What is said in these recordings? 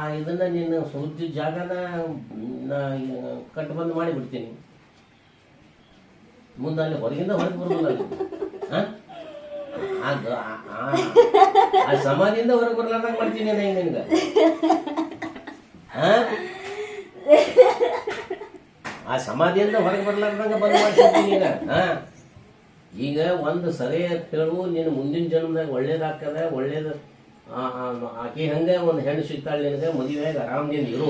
ಇದನ್ನ ನೀನು ಸುದ್ದಿ ಜಾಗನ, ನಾ ಕಟ್ ಬಂದ್ ಮಾಡಿ ಬಿಡ್ತೀನಿ ಮುಂದೆ ಅಲ್ಲಿ ಹೊರಗಿಂದ ಹೊರಗೆ ಬರಲ್ಲ. ಆ? ಸಮಾಧಿಯಿಂದ ಹೊರಗೆ ಬರ್ಲಾರ್ದಂಗ ಮಾಡ್ತೀನಿ ನಾನು ನಿನ್ಗೆ ಆ? ಸಮಾಧಿಯಿಂದ ಹೊರಗೆ ಬರ್ಲಾರ್ದಂಗ ಬಂದ್ ಮಾಡ್ತೀನಿ ಹಾ ಈಗ ಒಂದು ಸರಿ ಅಂತ ಹೇಳು ನೀನು ಮುಂದಿನ ಜನ್ಮದಾಗ ಒಳ್ಳೇದಾಗ್ತದೆ ಒಳ್ಳೇದು ಆಕೆ ಹಂಗೆ ಒಂದು ಹೆಣ್ಣು ಸಿಗ್ತಾಳೆ ಅಂದ್ರೆ ಮದುವೆಯಾಗಿ ಆರಾಮದಿಂದ ಇರು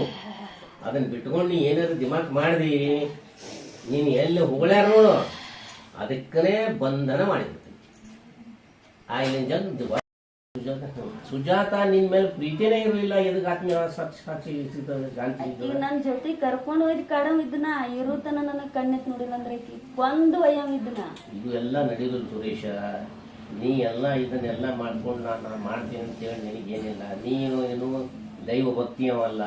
ಅದನ್ನ ಬಿಟ್ಕೊಂಡು ನೀ ಏನಾದ್ರು ದಿಮಾಕ್ ಮಾಡಿದಿ. ನೀನು ಎಲ್ಲಿ ಹೋಗ್ಲಾರ ನೋಡು. ಅದಕ್ಕನೇ ಬಂಧನ ಮಾಡಿಬಿಡ್ತೀನಿ ಆ ಇಲ್ಲಿನ ಜನ ಸುಜಾತ. ನಿನ್ ಮೇಲೆ ಪ್ರೀತಿನೇ ಇರಲಿಲ್ಲ. ಎದಕ್ಕೆ ಆತ್ಮೀಯ ಸಾಕ್ಷಿ ಸಾಕ್ಷಿ ನನ್ನ ಜೊತೆ ಕರ್ಕೊಂಡು ಹೋಗಿ ಕಡಮ್ ಇದನ್ನ ಇರುತನ ನನ್ನ ಕಣ್ಣೆತ್ ನೋಡಿಲ್ಲ ಅಂದ್ರೆ ಒಂದು ವಯಂ ಇದನ್ನ ಇದು ಎಲ್ಲ ನಡೆಯೋದು ಸುರೇಶ. ನೀ ಎಲ್ಲ ಇದನ್ನೆಲ್ಲ ಮಾಡ್ಕೊಂಡು ನಾನು ನಾನು ಮಾಡ್ತೀನಿ ಅಂತೇಳಿ ನಿನಗೇನಿಲ್ಲ ನೀನು ಏನು ದೈವ ಭಕ್ತಿಯವಲ್ಲ.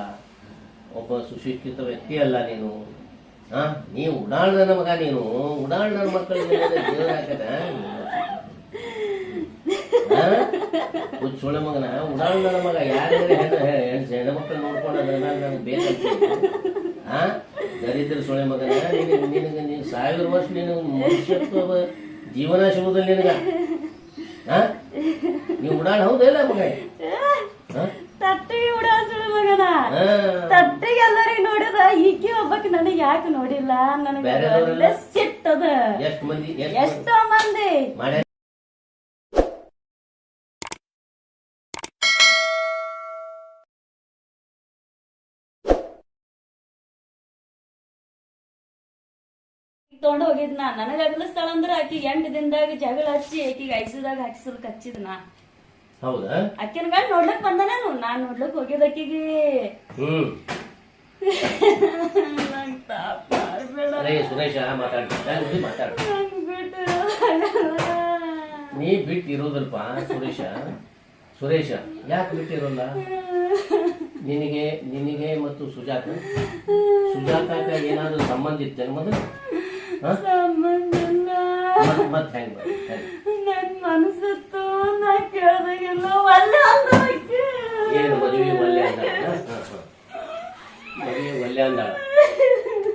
ಒಬ್ಬ ಸುಶಿಕ್ಷಿತ ವ್ಯಕ್ತಿ ಅಲ್ಲ ನೀನು. ಹಾ? ನೀ ಉಡಾಳ್ನ ಮಗ ನೀನು. ಉಡಾಳ್ ನನ್ನ ಮಕ್ಕಳಿಗೆ ಮಗನ? ಉಡಾಳ್ ನನ್ನ ಮಗ ಯಾರ್ಯಾರು ಹೆಣ್ಣು? ಹೆಣ್ಣು ಹೆಣ್ಮಕ್ಳು ನೋಡ್ಕೊಂಡು ನನಗೆ ಹಾ? ದರಿದ್ರ ಸೊಳೆ ಮಗನ? ನಿನಗೆ ನೀನು ಸಾವಿರ ವರ್ಷ ನೀನು ಮನುಷ್ಯತ್ವ ಜೀವನ ಶಿವದಲ್ಲಿ ನಿನಗ. ಉಡಾಳ್ ಹೌದಿಲ್ಲ ಮಗ? ತಟ್ಟಿಗೆ ಉಡಾಸುಳ ಮಗನ. ತಟ್ಟಿಗೆ ಎಲ್ಲರಿಗೆ ನೋಡಿದ ಈಕೆ ಒಬ್ಬಕ್ ನನಗೆ ಯಾಕೆ ನೋಡಿಲ್ಲ? ನನಗೆ ಸಿಟ್ಟದ ಎಷ್ಟು ಮಂದಿ ಎಷ್ಟ್ ಮಂದಿ? ತೊಗೊಂಡು ಹೋಗಿದ್ನ. ನನಗ ಅಗಲಿಸ್ತಾಳ ಅಂದ್ರ ಆಕಿ ಎಂಟ್ ದಿನದಾಗ ಜಗಳ ಹಚ್ಚಿ ಆಕಿಗೆ ಐಸಿದಾಗ ಹಾಕಿಸಲ್ ಕಚ್ಚಿದ್ನ. ಹೌದಾ? ಆಕಿನ ಗಂಡ ನೋಡ್ಲಕ್ ನಾನು ನಾನ್ ನೋಡ್ಲಕ್ ಹೋಗ್ಯದ ಆಕಿಗೆ ಹ್ಮ್. ನಂಗ್ ತಾಪ ಮಾಡ್ಬೇಡ. ರೇ ಸುರೇಶ ಮಾತಾಡ್ತೀನಿ ಮಾತಾಡ. ನಂಗ್ ಬಿಟ್ಟು ಹೋಗಲ್ಲ. ನೀ ಬಿಟ್ಟು ಇರೋದಲ್ಪ ಸುರೇಶ. ಸುರೇಶ ಯಾಕೆ ಬಿಟ್ಟಿರೋಲ್ಲ? ನಿನಗೆ ನಿನಗೆ ಮತ್ತು ಸುಜಾತ. ಸುಜಾತಕ ಏನಾದ್ರೂ ಸಂಬಂಧ ಇತ್ತೇನು ಮೊದಲು? ಸಂಬಂಧ ನನ್ ಮನಸ್ಸತ್ತು ನಾ ಕೇಳ್ದಾಗೆಲ್ಲ ಒಲ್ಲೆ ಅಂದ ಆಕಿ. ಏನು ಮದುವೆ ಒಲ್ಲೆ ಹಾ. ಮದುವೆ ಒಲ್ಲೆ ಅಂದಾಳ?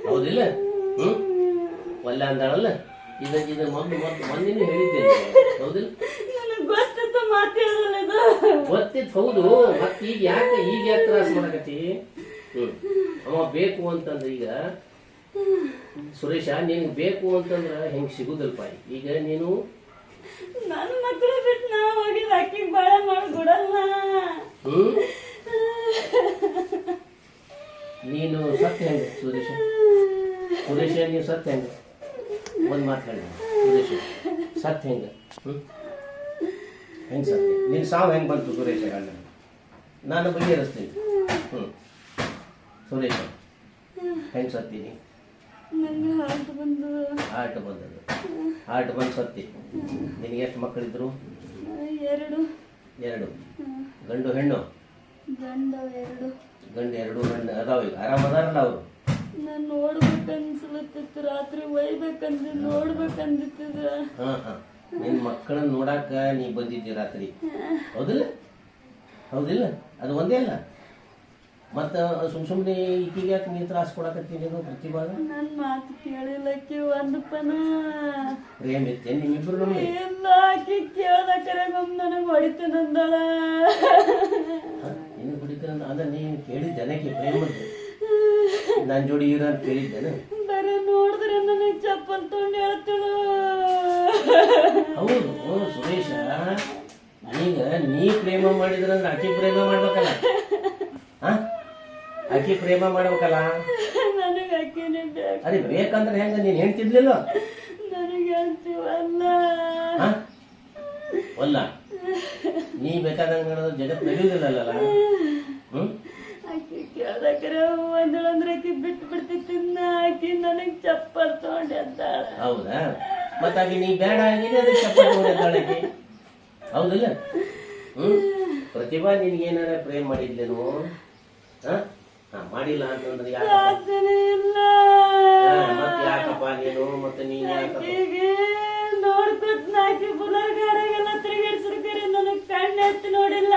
ಹೌದಿಲ್ಲ? ಹ್ಞೂ ಒಲ್ಲೆ ಅಂದಾಳಲ್ಲ? ಇದ ಇದು ಮೊದ್ಲು ಮೊದ್ಲು ಮೊನ್ನೆನೂ ಹೇಳಿದ್ದೇನೆ. ಹೌದಿಲ್ಲ? ಗೊತ್ತಿತ್ತು ಮಾತಾಡಲ್ಲ ಇದು. ಗೊತ್ತಿತ್ತು ಹೌದು. ಮತ್ತೆ ಈಗ ಯಾಕೆ ಈಗ ಯಾಕೆ ತ್ರಾಸ ಮಾಡಕತ್ತಿ? ಹ್ಮ್. ಅವ ಬೇಕು ಅಂತಂದ್ರೆ ಈಗ ಸುರೇಶ ನಿನ್ಗೆ ಬೇಕು ಅಂತಂದ್ರ ಹೆಂಗ್ ಸಿಗುದಲ್ಪ ಈಗ ನೀನು ನನ್ ಮಕ್ಳು ಬಿಟ್ಟು ನಾ ಹೋಗಿ ಅಕ್ಕಿ ಬಾಳೆ ನೀನು ಸತ್ಯ ಹೆಂಗ ಸುರೇಶ. ಸುರೇಶ ನೀವು ಸತ್ಯ ಹೆಂಗ ಒಂದ್ ಮಾತು ಹೇಳಿ ಸುರೇಶ. ಸತ್ಯ ಹೆಂಗ ಹ್ಞೂ ಹೆಂಗ್ ಸತ್ಯ? ನಿನ್ ಸಾವು ಹೆಂಗ್ ಬಂತು ಸುರೇಶ ಗಂಡ? ನಾನು ಬಗೆಹರಿಸ್ತೀನಿ ಹ್ಮ್. ಸುರೇಶ ಹೆಂಗ್ ಸತ್ತೀನಿ ನಂಗೆ ಹಾರ್ಟ್ ಬಂದು ಹಾರ್ಟ್ ಬಂದದ್ದು. ಹಾರ್ಟ್ ಬಂದು ಸತ್ತಿ. ನಿನಗೆ ಎಷ್ಟು ಮಕ್ಕಳಿದ್ರು? ಎರಡು. ಎರಡು. ಗಂಡು ಹೆಣ್ಣು? ಗಂಡು ಎರಡು. ಗಂಡು ಎರಡು ಹೆಣ್ಣು. ಅದಾವ ಈಗ. ಆರಾಮ ಅದಾರಲ್ಲ ಅವರು? ನಾನು ನೋಡ್ಬೇಕು ಅನ್ಸ್ಲತ್ತಿತ್ತು. ರಾತ್ರಿ ಒಯ್ಬೇಕಂದ್ರೆ ನೋಡ್ಬೇಕಂದಿತ್ತದ ಹಾ ಹಾ. ನಿನ್ನ ಮಕ್ಕಳನ್ನ ನೋಡಾಕ ನೀ ಬಂದಿದ್ದಿ ರಾತ್ರಿ. ಹೌದಿಲ್ಲ? ಹೌದಿಲ್ಲ? ಅದು ಒಂದೇ ಅಲ್ಲ? ಮತ್ತ ಸುಮ್ ಸುಮ್ಮನೆ ಈಕಿಗೆ ಯಾಕೆ ನೀ ತ್ರಾಸ ಕೊಡಕತ್ತಿ ನೀನು ಪ್ರತಿಭಾಗ? ನನ್ ಮಾತು ಕೇಳಿಲ್ಲಕ್ಕೆ ಒಂದು ಪನ. ಪ್ರೇಮ ಇತ್ತೆ ನಿಮ್ಮಿಬ್ರು ಇಲ್ಲ ಆಕಿ ಕೇಳ್ದಕ್ಕರೆ ಒಮ್ಮೆ ನಂದಳ. ಹೊಡಿತೇನಂದಳ ನಿನ್ನ ಕುಡಿತಾರ ಅಂದ್ರೆ ನೀನು ಕೇಳಿದ್ದೆ ನನಗೆ ಪ್ರೇಮ ನನ್ನ ಜೋಡಿ ಇರೋ ಅಂತ ಕೇಳಿದ್ದೇನೆ. ಬರೀ ನೋಡಿದ್ರೆ ನನ್ನ ಚಪ್ಪಲ್ ತೊಗೊಂಡು ಹೇಳ್ತಳು. ಹೌದು ಸುರೇಶ. ಈಗ ನೀ ಪ್ರೇಮ ಮಾಡಿದ್ರಂದ್ರೆ ಆಕಿ ಪ್ರೇಮ ಮಾಡ್ಬೇಕಲ್ಲ. ಆಕಿ ಪ್ರೇಮ ಮಾಡ್ಬೇಕಲ್ಲ? ನನಗೆ ಅಕ್ಕಿನೇ ಬೇಕು. ಅದೇ ಬೇಕಂದ್ರೆ ಹೆಂಗ ನೀನ್ ಹೇಳ್ತಿದ್ಲಿಲ್ಲ? ನನಗೆ ಅಂತೀವಲ್ಲ ಹಾ? ಒಲ್ಲ? ನೀ ಬೇಕಾದಂಗ ನಡೆದ್ರೆ ಜಗತ್ ನಡೆಯುವುದಿಲ್ಲಲ್ಲ ಹ್ಮ್? ಆಕಿ ಕೇಳ್ದಕ್ಕರೆ ಒಂದಳಂದ್ರೆ ಆಕಿ ಬಿಟ್ಟು ಬಿಡ್ತಿತ್ತಿನ್ನ ಆಕಿ ನನಗೆ ಚಪ್ಪಲ್ ತಗೊಂಡೆ ಎದ್ದಾಳ. ಹೌದಾ? ಮತ್ತಾಗಿ ನೀ ಬೇಡ ಆಗಿದೆ ಅದಕ್ಕೆ ಚಪ್ಪಲಿ ಹೊಡೆದಾಳಕ್ಕೆ ಹೌದಿಲ್ಲ? ಹ್ಮ್? ಪ್ರತಿಭಾ ನಿನ್ಗೇನಾರ ಪ್ರೇಮ್ ಮಾಡಿದ್ಲೇನು? ಹಾ, ಮಾಡಿಲ್ಲ ಅಂತಂದ್ರೆ ಯಾಕಪ್ಪ? ನೀನು? ಮತ್ತೆ ನೀನ್ ಯಾಕಪ್ಪ? ನೋಡ್ಕೊತ್ ಬುಲರ್ ಗಾಡಿಗೆಲ್ಲ ನನಗ್ ನೋಡಿಲ್ಲ.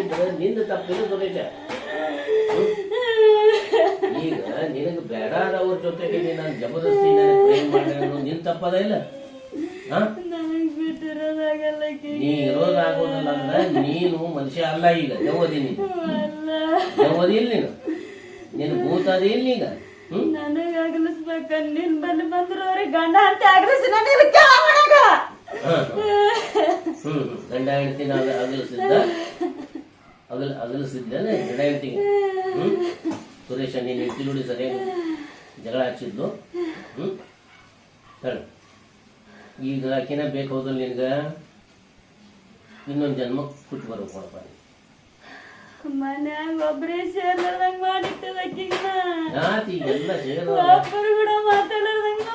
ಇದ್ರೆ ನಿಂದ ತಪ್ಪಿನ ಸುರೇಶ ಈಗ ನಿನಗೆ ಬೇಡಾದವ್ರ ಜೊತೆಗೆ ನಾನು ಜಬರ್ದಸ್ತಿ ಪ್ರೇಮ ಮಾಡಿ ಅನ್ನೋದು ನಿನ್ ತಪ್ಪದ ಇಲ್ಲ. ಹಾ. ನೀ ಇರೋದಾಗೋದಿಲ್ಲ ಅಂದ್ರೆ ನೀನು ಮನುಷ್ಯ ಅಲ್ಲ ಈಗ. ದೆವ್ವದಿ ನೀನು? ಅಲ್ಲ. ದೆವ್ವದಿ ಇಲ್ಲ ನೀನು? ನಿನ್ ಭೂತ ಅದ ಇಲ್ಲ ಈಗ. ಹ್ಮ್? ನನಗ್ ಅಗಲಿಸ್ಬೇಕ ನಿನ್ ಬಲ್ಲಿ ಬಂದ್ರು ಅವ್ರಿಗೆ ಗಂಡ ಅಂತ ಅಗಲಿಸಿ ನಾನು ಇಲ್ಲಿ ಕೆಳಗ ಹಾ, ಹಾ. ಹ್ಮ್ ಹ್ಮ್. ಗಂಡ ಹೆಂಡತಿನ ನಾನು ಅಗಲಿಸಿದ್ದ ಅಗಲ ಅಗಲಿಸಿದ್ದೇನೆ ಗಂಡ ಹೆಂಡತಿಗೆ ಹ್ಮ್? ಸುರೇಶ ನೀನು ಹೆಂಡತಿ ನೋಡಿ ಸರಿಯಾಗಿ ಜಗಳ ಹಚ್ಚಿದ್ದು ಹ್ಮ್? ಹೇಳು. ಈಗ ಆಕಿನ ಬೇಕು ಹೌದಲ್ಲ ನಿನ್ಗ? ಇನ್ನೊಂದು ಜನ್ಮ ಕೊಟ್ಟು ಬರ್ಬೇಕು ನೋಡಪ್ಪ. ಮನ್ಯಾಗ ಒಬ್ರೇ ಸೇರ್ಲಾರ್ದಂಗ ಮಾಡಿಟ್ಟದ ಎಲ್ಲ ಸೇರೋ ಒಬ್ಬರು ಕೂಡ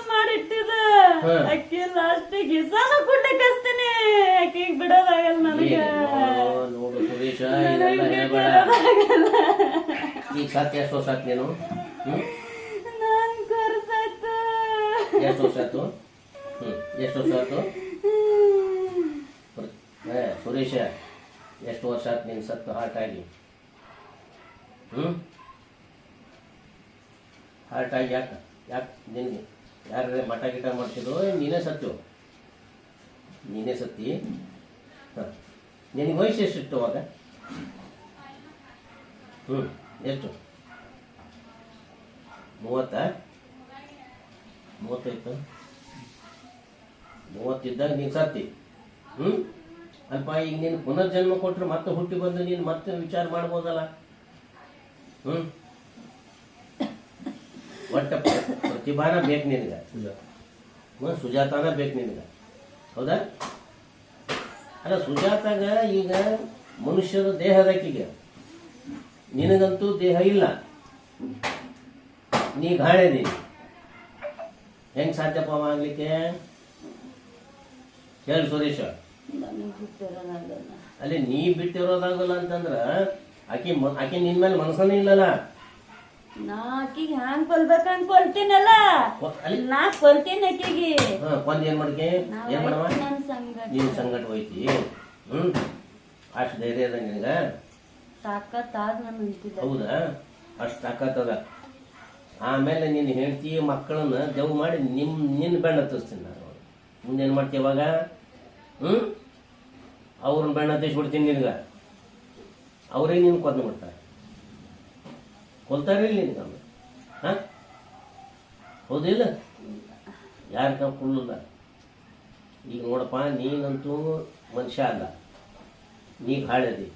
ಮಾಡಿಟ್ಟಿದ ಹಾ. ಅಕ್ಕಿ ಲಾಸ್ಟ್ ಇಸಾನ ಕೊಡ್ಲಿಕ್ಕೆ ಕಸ್ತೀನಿ ಅಕ್ಕಿಗೆ ಬಿಡೋದಾಗಲ್ಲ ನನಗೆ. ಏನು ನೋಡು ಸುರೇಶ ಇದೆಲ್ಲ ಹೇಳ್ಬೇಡ ಈಗ ಸಾಕು ಎಷ್ಟು ವರ್ಷ ಆತ್ ನೀನು? ಹ್ಮ್? ನಾನ್ ಕರ್ಸಾಯ್ತು ಎಷ್ಟು ವರ್ಷ ಆಯ್ತು ಹ್ಞೂ ಎಷ್ಟು ವರ್ಷ ಆಯ್ತು ಏ, ಸುರೇಶ, ಎಷ್ಟು ವರ್ಷ ಆಯ್ತು ನೀನು ಸತ್ತು ಹಾರ್ಟಾಗಿ ಹ್ಞೂ ಹಾರ್ಟಾಗಿ ಯಾಕೆ? ಯಾಕೆ ನಿನಗೆ? ಯಾರು ಮಠ ಗಿಟ ಮಾಡ್ತಿದ್ರು ನೀನೇ ಸತ್ತು. ನೀನೇ ಸತ್ತಿ? ಹಾಂ. ನಿನಗೆ ವಯಸ್ಸು ಎಷ್ಟಿತ್ತು ಅವಾಗ? ಹ್ಞೂ ಎಷ್ಟು? ಮೂವತ್ತಾ? ಮೂವತ್ತೈತು? ಮೂವತ್ತಿದ್ದಾಗ ನೀನು ಸತ್ತಿ. ಹ್ಞೂ ಅಲ್ಪ ಈಗ ನೀನು ಪುನರ್ಜನ್ಮ ಕೊಟ್ಟರೆ ಮತ್ತೆ ಹುಟ್ಟಿ ಬಂದು ನೀನು ಮತ್ತೆ ವಿಚಾರ ಮಾಡ್ಬೋದಲ್ಲ? ಹ್ಞೂ ಒಟ್ಟ ಪ್ರ- ಪ್ರತಿಭಾನ ಬೇಕು ನಿನಗೆ. ಹ್ಞೂ ಸುಜಾತಾನ ಬೇಕು ನಿನಗೆ. ಹೌದಾ? ಅಲ್ಲ, ಸುಜಾತಾಗ ಈಗ ಮನುಷ್ಯರ ದೇಹದಕ್ಕಿಗೆ ನಿನಗಂತೂ ದೇಹ ಇಲ್ಲ. ನೀ ಗಾಳೆ ನೀನು. ಹೆಂಗ್ ಸಾಧ್ಯಪ್ಪ ಅವ ಆಗ್ಲಿಕ್ಕೆ? ಹೇಳಿ ಸುರೇಶ. ಅಲ್ಲಿ ನೀ ಬಿಟ್ಟಿರೋದಾಗಲ್ಲ ಅಂತಂದ್ರ ಆಕಿ ಆಕಿ ನಿನ್ ಮೇಲೆ ಮನಸ್ಸನೇ ಇಲ್ಲಲ್ಲ? ನಾ ಆಕಿಗೆ ಹ್ಯಾಂಗ್ ಕೊಲ್ಬೇಕಂತ ಕೊಲ್ತೀನಲ್ಲ? ನಾ ಕೊಲ್ತೀನಿ ಆಕಿಗೆ. ಕೊಂದ್ ಏನ್ ಮಾಡ್ಕೆ? ಏನ್ ಮಾಡವ? ನಿನ್ ಸಂಗ ನೀನ್ ಸಂಗಟ ಹೋಯ್ತಿ. ಹ್ಮ್. ಅಷ್ಟು ಧೈರ್ಯ ಅದ ನಿನಗ? ತಾಕತ್ತಾದ ನಾನು ಹೌದಾ? ಅಷ್ಟು ತಾಕತ್ತದ ಆಮೇಲೆ ನಿನ್ನ ಹೆಂಡತಿ ಮಕ್ಕಳನ್ನ ದೆವ್ ಮಾಡಿ ನಿಮ್ ನಿನ್ನ ಬೆಣ್ಣ ಹತ್ತಿಸ್ತೀನಿ ನಾನು. ಮುಂದೇನು ಮಾಡ್ತೀವಾಗ ಹ್ಞೂ ಅವ್ರನ್ನ ಬೆಣ್ಣ ಹತ್ತಿಸ್ಬಿಡ್ತೀನಿ ನಿನಗೆ. ಅವರೇ ನೀನು ಕೊಂದು ಬಿಡ್ತಾರೆ ಕೊಲ್ತಾರೆ ಇಲ್ಲ ನಿನಗೆ ಹಾಂ? ಹೌದಿಲ್ಲ? ಯಾರ ಕುಳ್ಳಲ್ಲ ಈಗ ನೋಡಪ್ಪ, ನೀನಂತೂ ಮನುಷ್ಯ ಅಲ್ಲ. ನೀ ಹಾಳದಿ.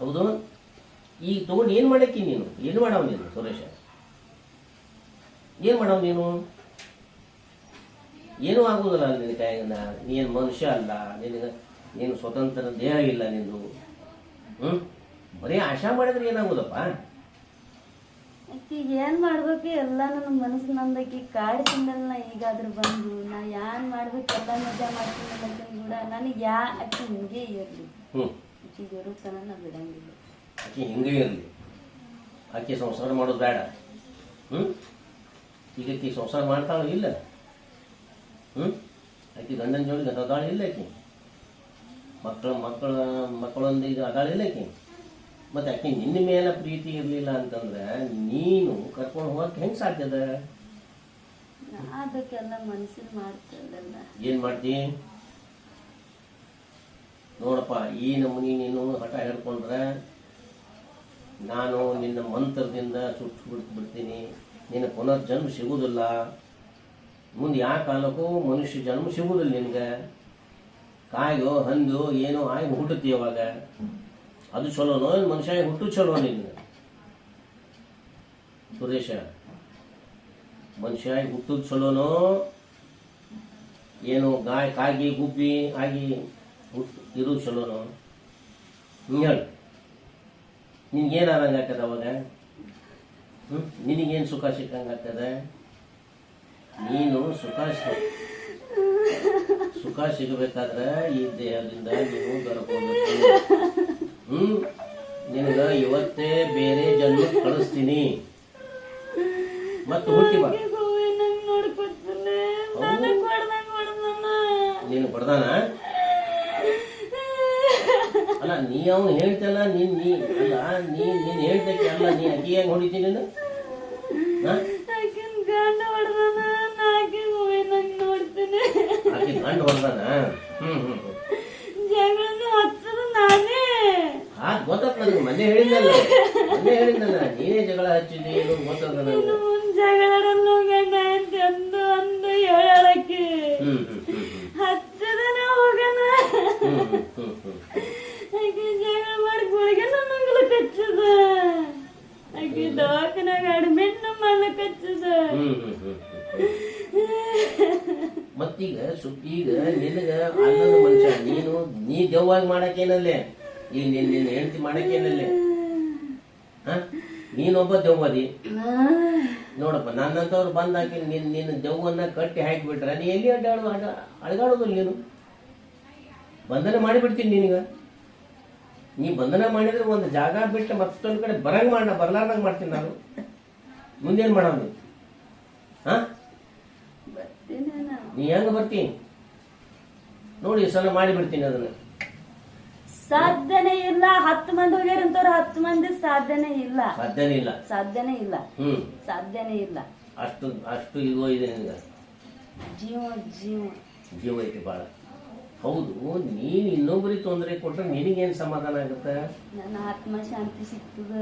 ಹೌದು? ಈಗ ತಗೊಂಡು ಏನು ಮಾಡಕ್ಕಿ ನೀನು? ಏನು ಮಾಡವ ನೀನು ಸುರೇಶ? ಏನು ಮಾಡವ ನೀನು? ಏನೂ ಆಗುವುದಿಲ್ಲ ನಿನ್ನ ಕೈಯಿಂದ. ನೀನು ಮನುಷ್ಯ ಅಲ್ಲ ನಿನಗೆ ನೀನು ಸ್ವತಂತ್ರ ದೇಹ ಇಲ್ಲ ನಿಂದು. ಹ್ಞೂ ಬರೀ ಆಶಾ ಮಾಡಿದ್ರೆ ಏನಾಗೋದಪ್ಪ ಈಗ ಏನ್ ಮಾಡ್ಬೇಕು? ಎಲ್ಲ ನನ್ನ ಮನಸ್ಸು ನಂದಕಿ ಕಾಡ್ತಿಂದಲ್ಲ ಈಗಾದ್ರೂ ಬಂದು ನಾ ಏನ್ ಮಾಡ್ಬೇಕು? ಎಲ್ಲ ಮಜಾ ಮಾಡ್ತೀನಿ ಕೂಡ ನನಗೆ ಯಾ ಅಕ್ಕಿ ಹಿಂಗೆ ಇರ್ಲಿ. ಆಕಿಗೆ ನಾ ಬಿಡಂಗಿಲ್ಲ. ಆಕೆ ಹಿಂಗೆ ಇರಲಿ. ಆಕೆ ಸಂಸಾರ ಮಾಡೋದು ಬೇಡ. ಹ್ಞೂ ಈಗ ಅಕ್ಕಿ ಸಂಸಾರ ಮಾಡ್ತಾಳ ಇಲ್ಲ? ಹ್ಞೂ ಆಕೆ ಗಂಡನ ಜೋಡಿ ಅದಾಳ ಇಲ್ಲ ಆಕೆ? ಮಕ್ಕಳ ಮಕ್ಕಳ ಮಕ್ಕಳೊಂದಿಗೆ ಅದಾಳ ಇಲ್ಲ ಆಕೆ? ಮತ್ತು ಆಕೆ ನಿನ್ನ ಮೇಲೆ ಪ್ರೀತಿ ಇರಲಿಲ್ಲ ಅಂತಂದ್ರೆ ನೀನು ಕರ್ಕೊಂಡು ಹೋಗಕ್ಕೆ ಹೆಂಗೆ ಸಾಧ್ಯದ ನಾ ಅದಕ್ಕೆಲ್ಲ ಮನಸ್ಸಿನ ಮಾಡ್ತಿರಲಿಲ್ಲ. ಏನು ಮಾಡ್ತಿ? ನೋಡಪ್ಪ ಈ ನಮೂನಿ ನೀನು ಹಠ ಹೇಳ್ಕೊಂಡ್ರೆ ನಾನು ನಿನ್ನ ಮಂತ್ರದಿಂದ ಸುಟ್ಟು ಬಿಡ್ತೀನಿ. ನಿನ್ನ ಪುನರ್ಜನ್ಮ ಸಿಗುವುದಿಲ್ಲ ಮುಂದೆ ಯಾವ ಕಾಲಕ್ಕೂ ಮನುಷ್ಯ ಜನ್ಮ ಸಿಗುವುದಿಲ್ಲ ನಿನಗೆ. ಕಾಯೋ, ಹಂದು, ಏನೋ ಆಗಿ ಹುಟ್ಟುತ್ತಿ ಅವಾಗ. ಅದು ಚಲೋನೋ ಮನುಷ್ಯ ಹುಟ್ಟು ಚಲೋ ನಿನ್ನ ಸುರೇಶ, ಮನುಷ್ಯ ಹುಟ್ಟುದು ಚಲೋನೋ ಏನು ಗಾಯ, ಕಾಗಿ, ಗುಬ್ಬಿ ಆಗಿ ಹುಟ್ಟು ಇರೋದು ಚಲೋನು ಹೇಳು. ನಿನ್ಗೇನು ಆದಂಗೆ ಆಗ್ತದೆ ಅವಾಗ? ಹ್ಞೂ ನಿನಗೇನು ಸುಖ ಸಿಕ್ಕಂಗೆ ಆಗ್ತದೆ ನೀನು ಸುಖ ಸುಖ ಸಿಗಬೇಕಾದ್ರೆ ಈ ದೇಹದಿಂದ ನೀನು ಬರಬಹುದು ಹ್ಮ್? ನಿನಗ ಇವತ್ತೇ ಬೇರೆ ಜನ್ಮ ಕಳಿಸ್ತೀನಿ. ಮತ್ತು ಹುಟ್ಟಿ ಬಾ. ನೀನು ಬಡ್ದಾನ ಅಲ್ಲ ನೀ ಅವನು ಹೇಳ್ತಲ್ಲ ನೀನ್ ನೀ ಅಲ್ಲ ನೀನ್ ನೀನ್ ಹೇಳ್ತಕ್ಕೆ ಅಲ್ಲ ನೀ ಅಕ್ಕಿ ಹೆಂಗ್ ಹೊಡಿತೀನಿ ನೀನು? ಹಾ? ಆಕಿ ಗಂಡ ಹ್ಮ್ ಹ್ಮ್ ಹ್ಮ್. ಜಗಳನ ಹಚ್ಚದು ನಾನೇ. ಆ ಗೊತ್ತಾತ್ ನನಗೆ ಮೊನ್ನೆ ಹೇಳಿದ್ನಲ್ಲ. ಮೊನ್ನೆ ಹೇಳಿದ್ನಲ್ಲ ನೀನೇ ಜಗಳ ಹಚ್ಚಿದಿ ಏನು ಒಂದು ನನಗೆ ಜಗಳಾಡಲ್ಲ ಗಂಡ ಅಂತ ಅಂದು ಅಂದು ಹೇಳಕ್ಕೆ ಹ್ಮ್ ಹ್ಮ್ ಹ್ಮ್ ಹ್ಮ್. ಹಚ್ಚದನ ಹೋಗಣ. ಹ್ಮ್ ಹ್ಮ್ ಹ್ಮ್ ಹ್ಮ್. ಆಕಿ ಜಗಳ ಮಾಡಿ ಮಂಗಲ ಕಚ್ಚದ. ಆಕಿ ದವಾಖಾನಾಗ ಅಡ್ಮಿಟ್ ಹ್ಮ್ ಹ್ಮ್ ಹ್ಮ್. ಮತ್ತೀಗ ಸುಪ್ಪೀಗ ನಿನಗ ಅನ್ನದ ಮನುಷ್ಯ, ನೀನು, ನೀ ದೆವ್ವಾಗಿ ಮಾಡಕ್ಕೇನಲ್ಲೇ? ಈಗ ನಿನ್ ನಿನ್ನ ಹೆಂಡತಿ ಮಾಡಕ್ಕೇನಲ್ಲೇ? ಹ? ನೀನೊಬ್ಬ ದೆವ್ವದಿ? ನೋಡಪ್ಪ, ನನ್ನಂತವ್ರು ಬಂದಾಕಿ ನಿನ್, ನಿನ್ನ ದೆವ್ವನ್ನ ಕಟ್ಟಿ ಹಾಕಿಬಿಟ್ರೆ ನೀ ಎಲ್ಲಿ ಅಡ್ಡಾಡು ಅಡ್ಡ ಅಳಗಾಡೋದಿಲ್ಲ ನೀನು? ಬಂಧನ ಮಾಡಿಬಿಡ್ತೀನಿ ನಿನಗ. ನೀ ಬಂಧನ ಮಾಡಿದ್ರೆ ಒಂದು ಜಾಗ ಬಿಟ್ಟು ಮತ್ತೊಂದು ಕಡೆ ಬರಂಗ್ ಮಾಡ ಬರ್ಲಾರ್ದಂಗ್ ಮಾಡ್ತೀನಿ ನಾನು. ಮುಂದೇನ್ ಮಾಡೋದು? ಹಾ? ನೀ ಹೆಂಗ ಬರ್ತೀನಿ? ನೋಡಿ ಸಲ ಮಾಡಿ ಮಾಡಿಬಿಡ್ತೀನಿ ಅದನ್ನ. ಸಾಧ್ಯನೇ ಇಲ್ಲ. ಹತ್ತು ಮಂದಿ ಹೋಗ್ಯಾರ ಅಂತವ್ರು ಹತ್ತು ಮಂದಿ ಸಾಧ್ಯನೇ ಇಲ್ಲ. ಸಾಧ್ಯನೇ ಇಲ್ಲ. ಸಾಧ್ಯನೇ ಇಲ್ಲ. ಹ್ಮ್. ಸಾಧ್ಯನೇ ಇಲ್ಲ. ಅಷ್ಟು ಅಷ್ಟು ಇದು ಇದೆ ನಿಮಗೆ ಜೀವ ಜೀವ. ಜೀವ ಐತಿ ಬಾಳ. ಹೌದು ನೀನ್ ಇನ್ನೊಬ್ಬರಿಗೆ ತೊಂದರೆ ಕೊಟ್ರೆ ನಿನಗೇನ್ ಸಮಾಧಾನ ಆಗುತ್ತೆ? ನನ್ನ ಆತ್ಮ ಶಾಂತಿ ಸಿಗ್ತದ.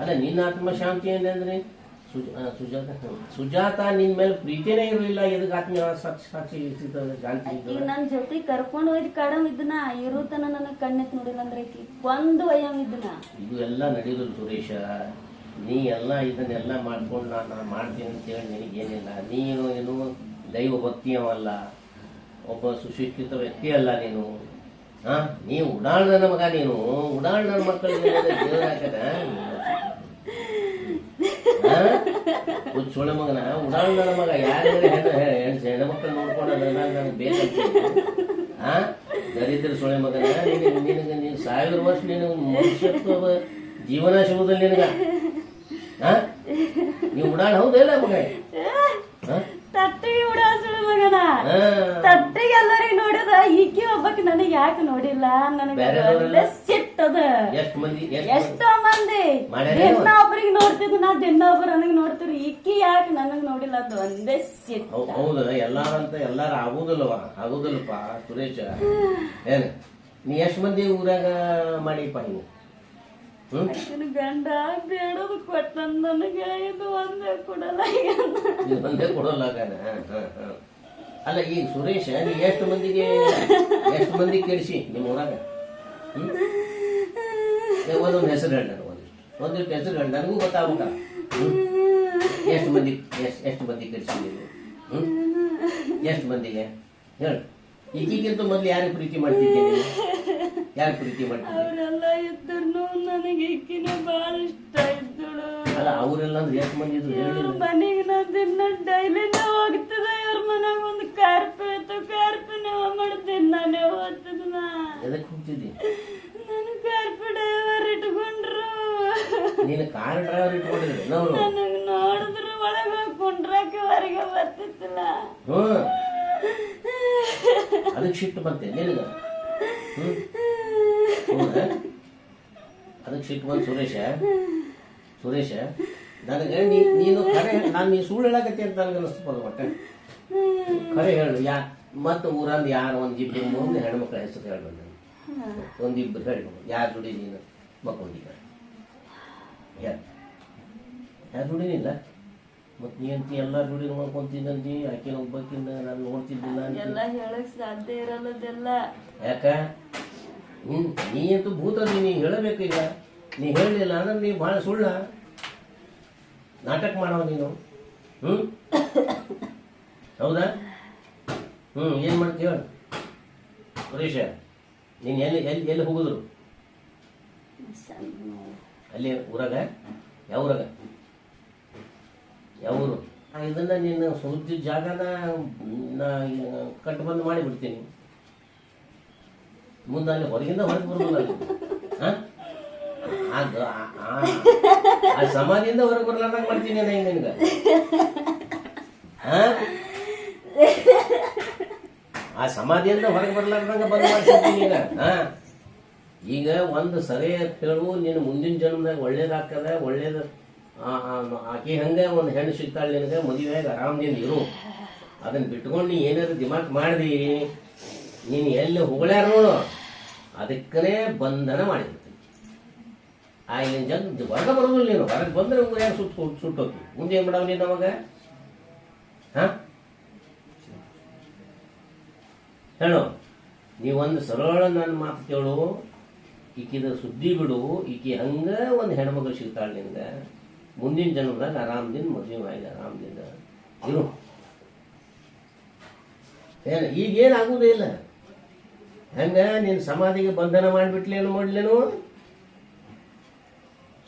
ಅಲ್ಲ ನಿನ್ನ ಆತ್ಮ ಶಾಂತಿ ಏನಂದ್ರೆ ಸುಜಾತ. ಸುಜಾತ ನಿನ್ ಮೇಲೆ ಪ್ರೀತಿನೇ ಇರಲಿಲ್ಲ ಎದಕ್ ಆತ್ಮೀಯ ಸಾಕ್ಷಿ ಸಾಕ್ಷಿ ಈಗ ಸಿಗ್ತದೆ ನನ್ ಜೊತೆ ಕರ್ಕೊಂಡು ಹೋಯ್ತು ಕಡಮ್ ಇದನ್ನ ಇರುತನ ನನಗೆ ಕಣ್ಣೆತ್ ನೋಡಿಲ್ಲ ಅಂದ್ರೆ ಆಕಿ ಒಂದು ವಯಂ ಇದನ್ನ ಇದು ಎಲ್ಲ ನಡೆಯೋದು ಸುರೇಶ. ನೀ ಎಲ್ಲ ಇದನ್ನೆಲ್ಲ ಮಾಡ್ಕೊಂಡು ನಾನು ಮಾಡ್ತೀನಿ ಅಂತೇಳಿ ನಿನಗೇನಿಲ್ಲ ನೀನು ಏನು ದೈವ ಭಕ್ತಿಯವಲ್ಲ. ಒಬ್ಬ ಸುಶಿಕ್ಷಿತ ವ್ಯಕ್ತಿ ಅಲ್ಲ ನೀನು. ಹಾ ನೀ ಉಡಾಳ್ ನನ್ನ ಮಗ ನೀನು. ಉಡಾಳ್ ನನ್ನ ಮಕ್ಕಳಿಗೆ ದೇವ್ರ ಹಾಕದ ಸುಳ್ಳ ಮಗನ? ಉಡಾಳ್ ನನ್ನ ಮಗ ಯಾರು ಹೆಣ್ಣು ಮಕ್ಕಳು ನೋಡ್ಕೊಂಡು ನನಗೆ ಬೇಕಂತ ಹಾ ದರಿದ್ರ ಸುಳೆ ಮಗನ? ನಿನಗೆ ನೀನು ಸಾವಿರ ವರ್ಷ ನೀನು ಮನುಷ್ಯತ್ವ ಜೀವನ ಸಿಗುದಿಲ್ಲ ನಿನಗ. ಆ? ನೀವು ಉಡಾಳ ಹೌದಲ್ಲ ಮಗ? ತಟ್ಟಿಗೆ ಉಡಾಸುಳ ಮಗನ? ಹಾ. ತಟ್ಟಿಗೆ ಎಲ್ಲರಿಗೆ ನೋಡಿದ ಈಕೆ ಒಬ್ಬಕ್ಕೆ ನನಗೆ ಯಾಕೆ ನೋಡಿಲ್ಲ? ನನಗೆ ಬೇರೆದವ್ರೆಲ್ಲ? ಎಷ್ಟು ಮಂದಿ ಎಷ್ಟ್ ಮಂದಿ? ದಿನ ಒಬ್ರಿಗೆ ನೋಡ್ತಿದ್ರು ನಾ ದಿನ ಒಬ್ರು ನನಗೆ ನೋಡ್ತಿರು ಇಕ್ಕಿ ಯಾಕೆ ನನಗ್ ನೋಡಿಲ್ಲ ಅದು ಒಂದೇ ಎಲ್ಲ ಹೌದು ಎಲ್ಲಾರಂತ ಎಲ್ಲಾರ ಆಗುದಿಲ್ಲವ ಆಗುದಿಲ್ಲಪ್ಪ ಸುರೇಶ. ಏನ್? ನೀ ಎಷ್ಟ್ ಮಂದಿ ಊರಾಗ ಮಾಡಿಪ್ಪ ನೀವು ಗಂಡ ಬೇಡದು ಕೊಟ್ಟ ನನಗೆ ಇದು ಒಂದೇ ಕೊಡಲ್ಲ ಇದು ಒಂದೇ ಕೊಡೋಲ್ಲ. ಅಲ್ಲ ಈಗ ಸುರೇಶ ನೀ ಎಷ್ಟು ಮಂದಿಗೆ ಎಷ್ಟು ಮಂದಿ ಕೇಳಿಸಿ ನಿಮ್ಮ ಊರಾಗ? ಒಂದೊಂದು ಹೆಸರು ಹೇಳಿ ನನಗೆ ಒಂದಿಷ್ಟು. ಒಂದಿಷ್ಟು ಹೆಸರು ಹೇಳಿ ನನಗೂ ಗೊತ್ತಾಗುತ್ತ ಎಷ್ಟು ಮಂದಿ ಎಷ್ಟು ಎಷ್ಟು ಮಂದಿ ಕರೆಸಿದ್ದೀವಿ ಹ್ಞೂ ಎಷ್ಟು ಮಂದಿಗೆ? ಹೇಳು. ಈಗೀಗಿಂತ ಮೊದ್ಲು ಯಾರಿಗೆ ಪ್ರೀತಿ ಮಾಡ್ತಿದ್ದೀನಿ ಯಾರು ಪ್ರೀತಿ ಮಾಡ್ತಿದ್ದೀನಿ ಅಲ್ಲ ಅವರೆಲ್ಲ ಅಂದ್ರೆ ಎಷ್ಟು ಮಂದಿ ಇದ್ರು? ಹೇಳಿಲ್ಲ ಮನೆಗೆ ದಿನ ಹೋಗ್ತದ ಮನ್ಯಾಗ ಒಂದು ಕಾರ್ಪೆ ಇತ್ತು ಕಾರ್ಪೆ ನಾವ ನಾನು ನಾ ಎದಕ್ಕೆ ಹೋಗ್ತಿದ್ದಿ? ನನ್ ಕಾರ್ಪೆ ಡ್ರೈವರ್ ಇಟ್ಕೊಂಡ್ರು. ನೀನು ಕಾರ್ ಡ್ರೈವರ್ ಇಟ್ಕೊಂಡಿದ್ರು ನಾನು ನನಗ್ ನೋಡಿದ್ರು ಒಳಗೆ ಕುಂಡ್ರಕ್ಕೆ ಹೊರಗೆ ಬರ್ತಿತ್ತಿಲ್ಲ. ಹ್ಮ್ ಅದಕ್ಕೆ ಸಿಟ್ಟು ಬಂತೆ ನಿನಗೆ ಅದಕ್ಕೆ ಸಿಟ್ಟು ಬಂದು ಸುರೇಶ. ಸುರೇಶ ನನಗೆ ನೀ ನೀನು ಕರೆ ನಾನು ನೀ ಸುಳ್ಳು ಹೇಳಕತ್ತಿ ಅಂತ ನನಗೆ ಅನಿಸ್ತದ ಒಟ್ಟೆ ಕರೆ ಹೇಳು ಯಾ ಮತ್ತು ಊರಂದು ಯಾರು ಒಂದು ಇಬ್ಬರು ಮುಂದೆ ಹೆಣ್ಮಕ್ಳ ಹೆಸರು ಹೇಳು ನನಗೆ ಹೇಳಿ ಯಾರ ಜೋಡಿ ನೀನು ಮಕ್ಕೊಂಡಿದ್ದ ಯಾರು ಯಾರು ಜೋಡಿನಿಲ್ಲ ಮತ್ತು ನೀ ಅಂತ ಎಲ್ಲ ಜೋಡಿ ಮಾಡ್ಕೊಂತಿದ್ದಂತಿ ಆಕೆ ಒಬ್ಬಕ್ಕಿಂದ ನಾನು ನೋಡ್ತಿದ್ದಿಲ್ಲ ಎಲ್ಲ ಹೇಳಕ್ ಸಾಧ್ಯ ಇರಲ್ಲದೆಲ್ಲ. ಯಾಕ? ಹ್ಮ್ ನೀ ಅಂತೂ ಭೂತ ನೀನು ನೀ ಹೇಳಬೇಕೀಗ ನೀ ಹೇಳಲಿಲ್ಲ ಅಂದ್ರೆ ನೀ ಭಾಳ ಸುಳ್ಳ. ನಾಟಕ ಮಾಡವ ನೀನು. ಹ್ಮ್? ಹೌದಾ? ಹ್ಮ್ ಏನ್ ಮಾಡ್ತೀವ ಸುರೇಶ. ನೀನ್ ಎಲ್ಲಿ ಎಲ್ಲಿ ಎಲ್ಲಿ ಹೋಗುದ್ರು? ಅಲ್ಲಿ ಊರಾಗ? ಯಾವ ಊರಾಗ? ಯಾವ ಊರು? ಇದನ್ನ ನೀನು ಸುದ್ದಿ ಜಾಗನ, ನಾ ಕಟ್ಟು ಬಂದು ಮಾಡಿಬಿಡ್ತೀನಿ. ಮುಂದೆ ಅಲ್ಲಿ ಹೊರಗಿಂದ ಹೊರಗೆ ಬರಲ್ಲ? ಅದು ಆ- ಸಮಾಧಿಯಿಂದ ಹೊರಗೆ ಬರ್ಲಾರ್ದಂಗ ಮಾಡ್ತೀನಿ ನಿನ್ಗ. ಆ? ಆ ಸಮಾಧಿಯಿಂದ ಹೊರಗೆ ಬರ್ಲಾರ್ದಂಗ ಬಂದ್ ಮಾಡ್ತೀನಿ ಈಗ ಹಾ. ಈಗ ಒಂದು ಸರಿ ಹೇಳು ನಿನ್ನ ಮುಂದಿನ ಜನ್ಮದಾಗ ಒಳ್ಳೇದಾಗ್ತದ ಒಳ್ಳೇದು ಆಕೆ ಹಂಗೆ ಒಂದು ಹೆಣ್ಣು ಸಿಗ್ತಾಳೆ ನಿನಗೆ, ಮದುವೆಯಾಗ ಆರಾಮದಿಂದ ಇರು. ಅದನ್ನ ಬಿಟ್ಕೊಂಡು ನೀ ಏನಾದ್ರು ದಿಮಾಕ್ ಮಾಡಿದಿ. ನೀನು ಎಲ್ಲಿ ಹೋಗ್ಲಾರ ನೋಡು. ಅದಕ್ಕನೇ ಬಂಧನ ಮಾಡಿರ್ತೀನಿ ಆ, ಇಲ್ಲಿನ ಜನ ಹೊರಗೆ ಬರೋದಿಲ್ಲ ನೀನು. ಹೊರಗೆ ಬಂದ್ರೆ ಸುಟ್ಟು ಸುಟ್ಟೋಗ್ತೀವಿ ಮುಂದೆ ಏನು ಮಾಡವ್ ನೀನು ಅವಾಗ ಹಾಂ? ಹೇಳು. ನೀವೊಂದು ಸರಳ ನನ್ನ ಮಾತು ಕೇಳು. ಈಕಿದ ಸುದ್ದಿ ಬಿಡು. ಈಕಿ ಹಂಗ ಒಂದು ಹೆಣ್ಮಗಳು ಸಿಗ್ತಾಳೆ ನಿನ್ಗೆ. ಮುಂದಿನ ಜನ್ಮದಾಗ ಆರಾಮದಿಂದ ಮದುವೆ ಮಾಡಿ ಆರಾಮದಿಂದ ಇರು. ಏನು ಈಗೇನು ಆಗುದೇ ಇಲ್ಲ? ಹೆಂಗ ನೀನು ಸಮಾಧಿಗೆ ಬಂಧನ ಮಾಡಿಬಿಟ್ಲೇನು ಮಾಡ್ಲೇನು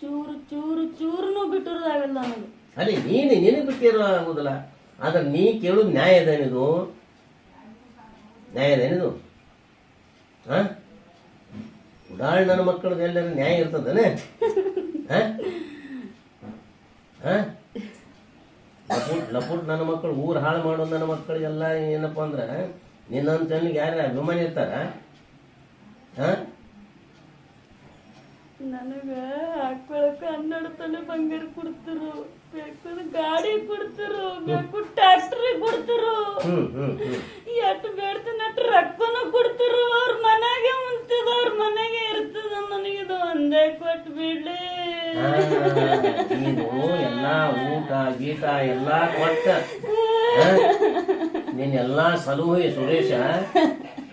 ಚೂರು ಚೂರು ಚೂರ್ನು ಬಿಟ್ಟಿರೋದಾಗಲ್ಲ ನನಗೆ. ಅಲ್ಲಿ ನೀನು ನಿನಗೆ ಬಿಟ್ಟಿರೋ ಆಗುದಿಲ್ಲ ಆದ್ರೆ ನೀ ಕೇಳೋದು ನ್ಯಾಯ ಅದೇನಿದು? ನ್ಯಾಯ ಏನಿದು? ಹಾ ಉಡಾಳ್ ನನ್ನ ಮಕ್ಕಳದ್ದು ಎಲ್ಲರೂ ನ್ಯಾಯ ಇರ್ತದನೆ? ಹಾಂ ಲಪುಟ್ ಲಪುಟ್ ನನ್ನ ಮಕ್ಕಳು, ಊರು ಹಾಳು ಮಾಡೋ ನನ್ನ ಮಕ್ಕಳಿಗೆಲ್ಲ ಏನಪ್ಪ ಅಂದ್ರೆ ಜನಕ್ಕೆ ಯಾರು ಅಭಿಮಾನಿ ಇರ್ತಾರ? ಹಾ ನನಗ ಹಾಕೊಳಕ ಹನ್ನೆರಡು ತಲೆ ಬಂಗಾರ ಕೊಡ್ತಿರು. ಬೇಕು ಗಾಡಿ ಕೊಡ್ತರು, ಬೇಕು ಟ್ಯಾಕ್ಟ್ರಿ ಕೊಡ್ತರು. ಎಷ್ಟು ಬೇಡ್ತೀನಿ ಅಟ್ಟು ರೊಕ್ಕನು ಕೊಡ್ತಿರು. ಅವ್ರ ಮನೆಗೆ ಮುಂತದ ಅವ್ರ ಮನೆಗೆ ಇರ್ತದ ನನಗಿದು ಒಂದೇ ಕೊಟ್ಟು ಬಿಡ್ಲಿ. ಎಲ್ಲ ಊಟ, ಗೀಟ ಎಲ್ಲ ಕೊಟ್ಟ? ನೀನ್ ಎಲ್ಲಾ ಸಲುಹೆ ಸುರೇಶ,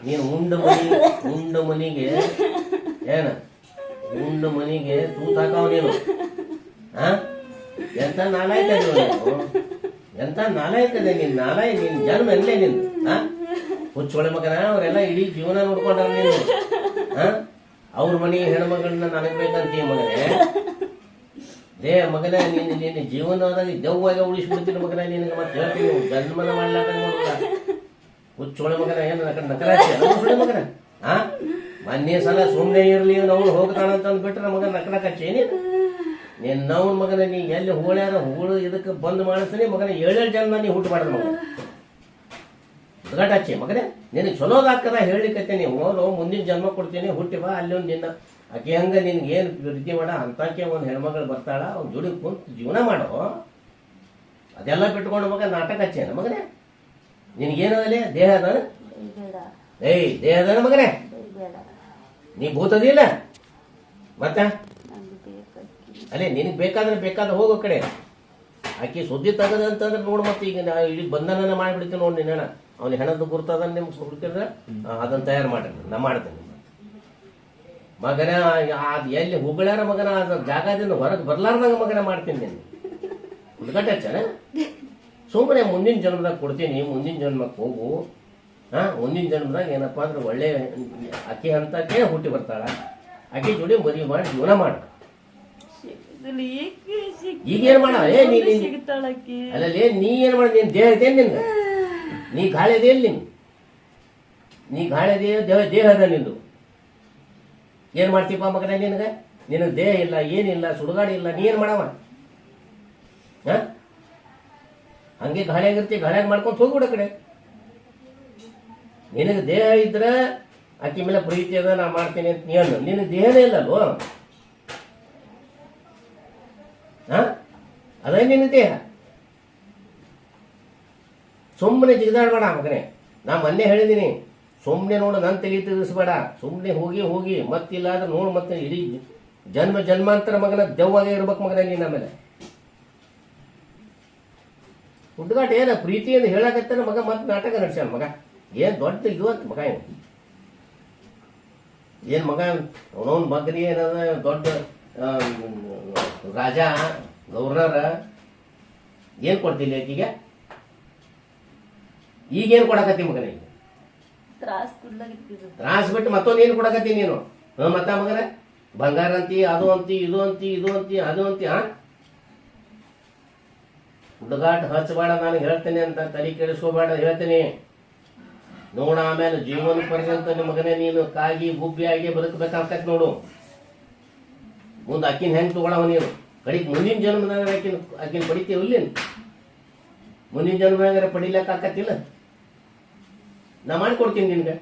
ನೀನ್ ಉಂಡ ಮನಿ, ಉಂಡ ಮನಿಗೆ ಏನ? ಉಂಡ ಮನಿಗೆ ತೂತ್ ಹಾಕಾವ ನೀನು ನಾಲ ಎಂತ ನಾಲ ನೀನು? ಎಂತ ನಾಲ ನೀನ್ ಜನ್ಮ ಎಲ್ಲ ನಿನ್ ಹುಚ್ಚೋಳೆ ಮಗನ? ಅವರೆಲ್ಲ ಇಡೀ ಜೀವನ ನೋಡ್ಕೊಂಡ್ರ ನೀನು? ಅವ್ರ ಮನೆ ಹೆಣ್ಮಗಳನ್ನ ನನಗ್ ಬೇಕಂತೀಯ ಮಗನೇ? ಲೇ ಮಗನ, ನೀನು ನಿನ್ನ ಜೀವನದಲ್ಲಿ ದೆವ್ವಾಗ ಉಳಿಸ್ಬಿಡ್ತೀನಿ ಮಗನ ನಿನಗೆ ಮತ್ತೆ ಹೇಳ್ತೀನಿ ಜನ್ಮನ ಮಾಡ್ಲಾಕ ನೋಡಲ್ಲ ಹುಚ್ಚೋಳೆ ಮಗನ, ಏನು ನಕರಾಚೆ ಮಗನ, ಆ? ಮೊನ್ನೆ ಸಲ ಸುಮ್ಮನೆ ಇರಲಿ ನಾವು ಹೋಗ್ತಾನಂತ ಅಂದ್ಬಿಟ್ರೆ ಮಗನ ಕಚ್ಚೇನಿ ನಿನ್ನ ನಿನ್ನವನ ಮಗನ ನೀ ಎಲ್ಲಿ ಹೋಳ್ಯಾರ ಹೋಳು ಇದಕ್ಕೆ ಬಂದ್ ಮಾಡಿಸ್ತೀನಿ ಮಗನ ಏಳೇಳು ಜನ್ಮ ನೀ ಹುಟ್ಟು ಮಾಡಿದ ಮಗ ಹಚ್ಚಿ ಮಗನೇ ನಿನಗೆ ಚಲೋದಾಗ್ತದ ನೀವು ಹೋಲು ಮುಂದಿನ ಜನ್ಮ ಕೊಡ್ತೀನಿ ಹುಟ್ಟಿ ಬಾ ಅಲ್ಲಿ ಒಂದು ನಿನ್ನ. ಆಕೆ ಹಂಗ ನಿನ್ಗೆ ಏನು ಪ್ರೀತಿ ಮಾಡ ಅಂತಕ್ಕೆ ಒಂದು ಹೆಣ್ಮಗಳು ಬರ್ತಾಳ ಅವ್ನು ಜೋಡಿ ಕುಂತು ಜೀವನ ಮಾಡೋ. ಅದೆಲ್ಲ ಬಿಟ್ಕೊಂಡು ಮಗ ನಾಟಕ ಹಚ್ಚೇನ ಮಗನೇ? ನಿನಗೇನದಲ್ಲಿ ದೇಹ ದೇಹದ? ಬೇಡ. ಏಯ್ ದೇಹದ ಮಗನೇ? ನೀ ಭೂತದಿಲ್ಲ ಮತ್ತೆ? ಅಲ್ಲೇ ನಿನಗೆ ಬೇಕಾದ್ರೆ ಬೇಕಾದ್ರೆ ಹೋಗೋ ಕಡೆ. ಆಕೆ ಸುದ್ದಿ ತೆಗದಂತಂದ್ರೆ ನೋಡು ಮತ್ತೆ ಈಗ ನಾ ಇಡೀ ಬಂಧನ ಮಾಡಿಬಿಡ್ತೀನಿ ನೋಡಿ ನಿನ್ನ ಅವ್ನ ಹೆಣದ ಗುರ್ತದ ನಿಮ್ಗೆ ಹುಡುಕಿದ್ರೆ ಅದನ್ನ ತಯಾರು ಮಾಡ್ರಿ ನಾ ಮಾಡ್ತೇನೆ ಮಗನ ಅದು ಎಲ್ಲಿ ಹುಗಳಾರ ಮಗನ ಅದ ಜಾಗದಿಂದ ಹೊರಗೆ ಬರ್ಲಾರ್ದಾಗ ಮಗನ ಮಾಡ್ತೀನಿ ನೀನು ಹುಡುಗಾಟ ಹಚ್ಚನ? ಸುಮ್ಮನೆ ಮುಂದಿನ ಜನ್ಮದಾಗ ಕೊಡ್ತೀನಿ ಮುಂದಿನ ಜನ್ಮಕ್ಕೆ ಹೋಗು. ಹಾ ಮುಂದಿನ ಜನ್ಮದಾಗ ಏನಪ್ಪಾ ಅಂದ್ರೆ ಒಳ್ಳೆ ಅಕ್ಕಿ ಅಂತಕ್ಕೆ ಹುಟ್ಟಿ ಬರ್ತಾಳ. ಅಕ್ಕಿ ಜೋಡಿ ಮದುವೆ ಮಾಡಿ ಜೀವನ ಮಾಡು. ಈಗ ಏನ್ ಮಾಡ ಏ ನೀ ಅಲ್ಲಲ್ಲಿ ನೀ ಏನ್ ಮಾಡ ನೀನ್ ದೇಹ ಇದೆ ನಿನ್ಗೆ ನೀ ಗಾಳಿ ಇದೆ ಇಲ್ಲಿ ನಿನ್ ನೀ ಗಾಳಿ ಇದೆ ದೇಹ ದೇಹ ಅದ ನಿಂದು. ಏನ್ ಮಾಡ್ತೀಪ ಮಗನ ನಿನಗೆ? ನಿನಗೆ ದೇಹ ಇಲ್ಲ ಏನಿಲ್ಲ ಸುಡುಗಾಡಿ ಇಲ್ಲ ನೀ ಏನ್ ಮಾಡವ? ಹಾ? ಹಂಗೆ ಗಾಳಿಯಾಗಿರ್ತಿ ಗಾಳಿಯಾಗಿ ಮಾಡ್ಕೊಂಡು ಹೋಗ್ಬಿಡ ಕಡೆ. ನಿನಗೆ ದೇಹ ಇದ್ರೆ ಆಕೆ ಮೇಲೆ ಪ್ರೀತಿ ಅದ, ನಾ ಮಾಡ್ತೀನಿ ಅಂತ ನೀನು ನಿನ್ನ ದೇಹನೇ ಇಲ್ಲಲ್ವೋ? ಅಲ್ವೋ ಅದೇ ನಿನ್ನ ದೇಹ. ಸುಮ್ಮನೆ ಜಿಗಿದಾಡ್ಬೇಡ ಮಗನೇ. ನಾ ಮೊನ್ನೆ ಹೇಳಿದ್ದೀನಿ ಸುಮ್ಮನೆ ನೋಡು ನನ್ನ ತಲೆ ತಿಳಿಸ್ಬೇಡ ಸುಮ್ಮನೆ ಹೋಗಿ ಹೋಗಿ, ಮತ್ತಿಲ್ಲ ಅಂದ್ರೆ ನೋಡು ಮತ್ತೆ ಇಡೀ ಜನ್ಮ, ಜನ್ಮಾಂತರ ಮಗನ ದೆವ್ವಾಗೆ ಇರ್ಬೇಕು ಮಗನ ನಿನ್ನ ಮೇಲೆ ಹುಡುಗಾಟ ಏನ ಅಂತ ಹೇಳಕತ್ತಾನ ಮಗ, ಮತ್ತೆ ನಾಟಕ ನಡೆಸ್ಯಾನ ಮಗ? ಏನ್ ದೊಡ್ಡ ಇದು ಅಂತ ಮಗ ಏನ್ ಮಗ? ಅವನವನ್ ಮಗನಿಗೆ ಏನದ? ದೊಡ್ಡ ರಾಜ ಗೌರ್ನರ. ಏನ್ ಕೊಡ್ತಿಲ್ಲ ಆಕಿಗೆ? ಈಗೇನ್ ಕೊಡಕತ್ತಿ ಮಗನ? ಈಗ ತ್ರಾಸ್ ಬಿಟ್ಟು ಮತ್ತೊಂದು ಏನು ಕೊಡಕತ್ತಿ ನೀನು? ಹ ಮತ್ತ ಮಗನ? ಬಂಗಾರ ಅಂತಿ ಅದು ಅಂತಿ ಇದು ಅಂತಿ ಇದು ಅಂತಿ ಅದು ಅಂತಿ ಹಾ ಹುಡುಗಾಟ ಹಚ್ಚಬೇಡ ನಾನು ಹೇಳ್ತೇನೆ ಅಂತ ತಲೆ ಕೆಡಿಸ್ಕೋಬೇಡ ಹೇಳ್ತೇನೆ. ನೋಡ ಆಮೇಲೆ ಜೀವನ ಪರ್ಯಂತ ನಿಮಗನೇ ಮಗನೇ ನೀನು ಕಾಗಿ ಗುಬ್ಬಿಯಾಗಿ ಬದುಕಬೇಕಾಗ್ತಕ್ ನೋಡು. ಮುಂದೆ ಅಕ್ಕಿನ ಹೆಂಗ್ ತಗೊಳವ ನೀನು? ಕಡಿಗೆ ಮುಂದಿನ ಜನ್ಮದಾಗ ಆಕಿನ ಆಕಿನ ಪಡಿತೀವಿಲ್ಲ ಮುಂದಿನ ಜನ್ಮದಾಗ ಪಡಿಲಕ್ಕ ಆಕತ್ತಿಲ್ಲ ನಾ ಮಾಡ್ಕೊಡ್ತೀನಿ ನಿನ್ಗೆ.